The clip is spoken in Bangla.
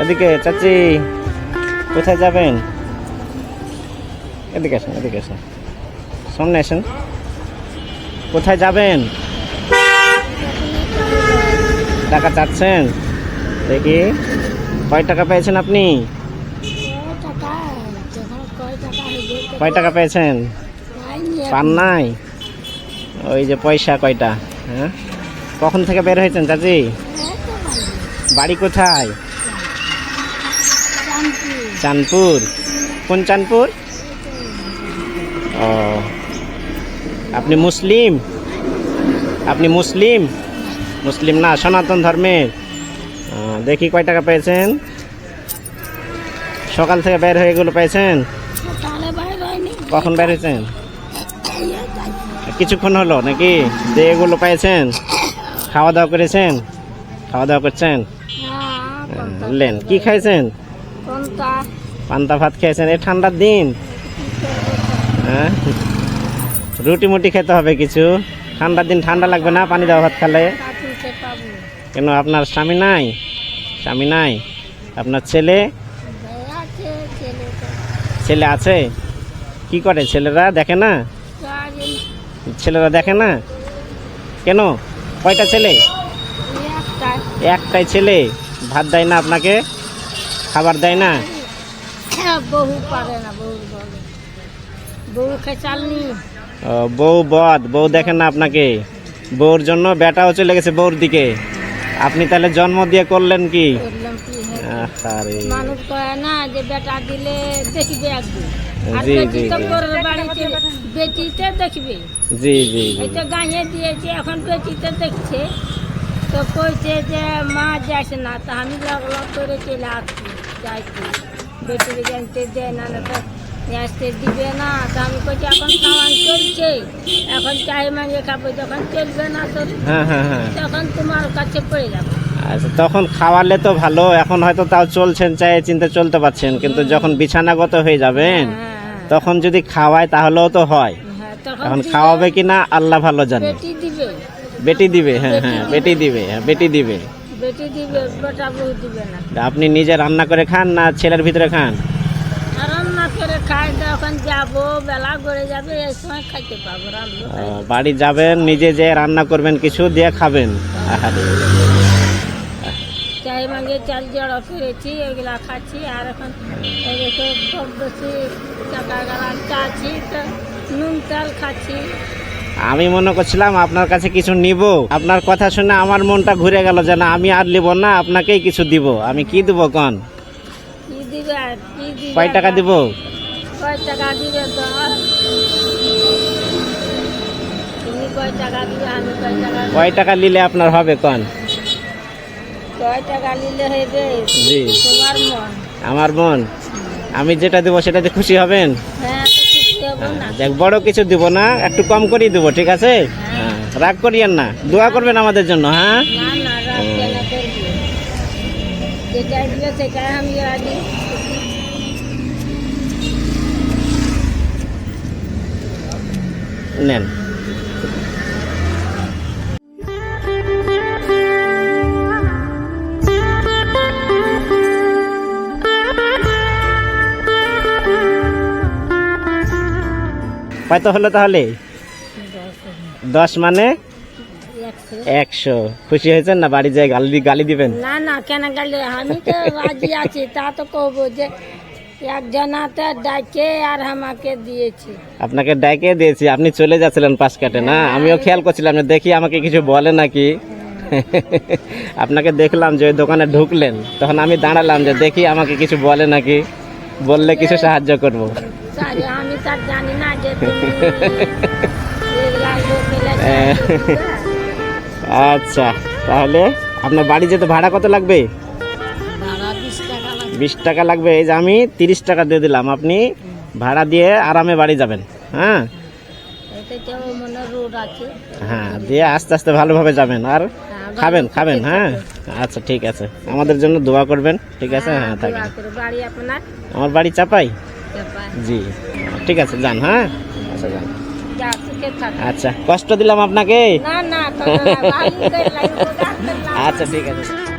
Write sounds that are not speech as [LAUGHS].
এদিকে, চাচি, কোথায় যাবেন? এদিকে আসেন এদিকে আসেন। সামনে আসেন। কোথায় যাবেন? টাকা চাচ্ছেন? দেখি। কয় টাকা পেয়েছেন আপনি? কয় টাকা পেয়েছেন? পান নাই? ওই যে পয়সা কয়টা হ্যাঁ? কখন থেকে বের হয়েছেন, চাচি? বাড়ি কোথায়? চাঁদপুর। কোন চাঁদপুর? ও। আপনি মুসলিম? আপনি মুসলিম? মুসলিম না সনাতন ধর্মের। দেখি কয় টাকা পেয়েছেন? সকাল থেকে বের হয়ে এগুলো পেয়েছেন? কখন বের হয়েছেন? কিছুক্ষণ হলো নাকি? যে এগুলো পেয়েছেন? খাওয়া দাওয়া করেছেন? খাওয়া দাওয়া করছেন? লেন কি খাইছেন? পান্তা। ভাত খেয়েছেন। এই ঠান্ডার দিন। হ্যাঁ? রুটি মুটি খেতে হবে কিছু। ঠান্ডার দিন ঠান্ডা লাগবে না পানি দেওয়া ভাত খেলে? কেন আপনার স্বামী নাই? স্বামী নাই? আপনার ছেলে? ছেলে আছে? কি করে? ছেলেরা দেখে না? ছেলেরা দেখে না? কেন? কয়টা ছেলে? একটাই ছেলে। ভাত দেয় না আপনাকে? খাবার দেয় না? বহু পারে না বহু বলে। বহু খেচালনি ও, বউ বদ বউ দেখেন না আপনাকে। বউর জন্য বেটাও চলে গেছে বউর দিকে। আপনি তাহলে জন্ম দিয়ে করলেন কি? মানুষ কয় না যে বেটা দিলে দেখবে একদিন। জি, জি, বেটিতে দেখবে। গাঁয়ে দিয়েছে এখন বেটিতে দেখছে। তো কইছে যে মা যাস না তা আমি লগ লগ করে চলে আসছি। যাইছি। বেটির জানতে দেয় না না তো আসতে দিবে না। তা আমি কইছি এখন খাওয়ান চলছে। এখন চাই মাঙে খাব যখন চলবে না তো হ্যাঁ হ্যাঁ হ্যাঁ। তখন তোমার কাছে পড়ে যাব। আচ্ছা তখন খাওয়ালে তো ভালো এখন হয়তো তাও চলছেন চাই চিন্তা চলতে পারছেন কিন্তু যখন বিছানাগত হয়ে যাবেন তখন যদি খাওয়ায় তাহলেও তো হয়। এখন খাওয়াবে কি না আল্লাহ ভালো জানে। বেটি দিবে। বেটি দিবে হ্যাঁ হ্যাঁ বেটি দিবে হ্যাঁ বেটি দিবে। বেটি দিবে বেটা বউ দিবে না। আপনি নিজে রান্না করে খান না ছেলের ভিতরে খান? রান্না করে খাই তখন যাব বেলা করে যাবে এই সময় খাইতে পাবো রান্না বাড়ি যাবেন নিজে যে রান্না করবেন কিছু দিয়ে খাবেন। আহারে। চাই মাগে চাল জড়ো করেছি এগুলা খাচ্ছি আর এখন এদিকে খুব বেশি টাকা গালা চাচ্ছি তো নুন তেল খাচ্ছি। আমি মনে করছিলাম আপনার কাছে কিছু নিব। আপনার কথা শুনে আমার মনটা ঘুরে গেল যে না আমি আর নিব না আপনাকেই কিছু দিব। আমি কি দিব কন? কয় টাকা দিব? কয় টাকা নিলে আপনার হবে কন? জি। আমার মন। আমি যেটা দেবো সেটাতে খুশি হবেন? হ্যাঁ। দেখ বড় কিছু দিব না একটু কম করেই দেবো ঠিক আছে? হ্যাঁ, রাগ করিয়েন না দোয়া করবেন আমাদের জন্য হ্যাঁ? নেন। কত হলো তাহলে? দশ মানে? একশো। খুশি হয়েছেন না? বাড়ি যেয়ে গালি গালি দিবেন? না না কেন গেলে? আমি তো রাজি আছি তা তো কহবো যে একজনাতে ডাকে আর আমাকে দিয়েছি। আপনাকে ডাকে দিয়েছি আপনি চলে যাচ্ছিলেন পাশ কাটে না? আমিও খেয়াল করছিলাম যে দেখি আমাকে কিছু বলে নাকি। আপনাকে দেখলাম যে ওই দোকানে ঢুকলেন তখন আমি দাঁড়ালাম যে দেখি আমাকে কিছু বলে নাকি বললে কিছু সাহায্য করব। আমি তার জানি [LAUGHS] আচ্ছা তাহলে আপনার বাড়ি যেতে ভাড়া কত লাগবে? বিশ টাকা লাগবে। এই যে আমি তিরিশ টাকা দিয়ে দিলাম আপনি ভাড়া দিয়ে আরামে বাড়ি যাবেন হ্যাঁ? হ্যাঁ দিয়ে আস্তে আস্তে ভালোভাবে যাবেন আর হ্যাঁ, খাবেন খাবেন হ্যাঁ? আচ্ছা ঠিক আছে। আমাদের জন্য দোয়া করবেন ঠিক আছে? হ্যাঁ থাকেন। বাড়ি আপনার? আমার বাড়ি চাপাই। জি ঠিক আছে যান হ্যাঁ? আচ্ছা থাক। আচ্ছা কষ্ট দিলাম আপনাকে। আচ্ছা ঠিক আছে।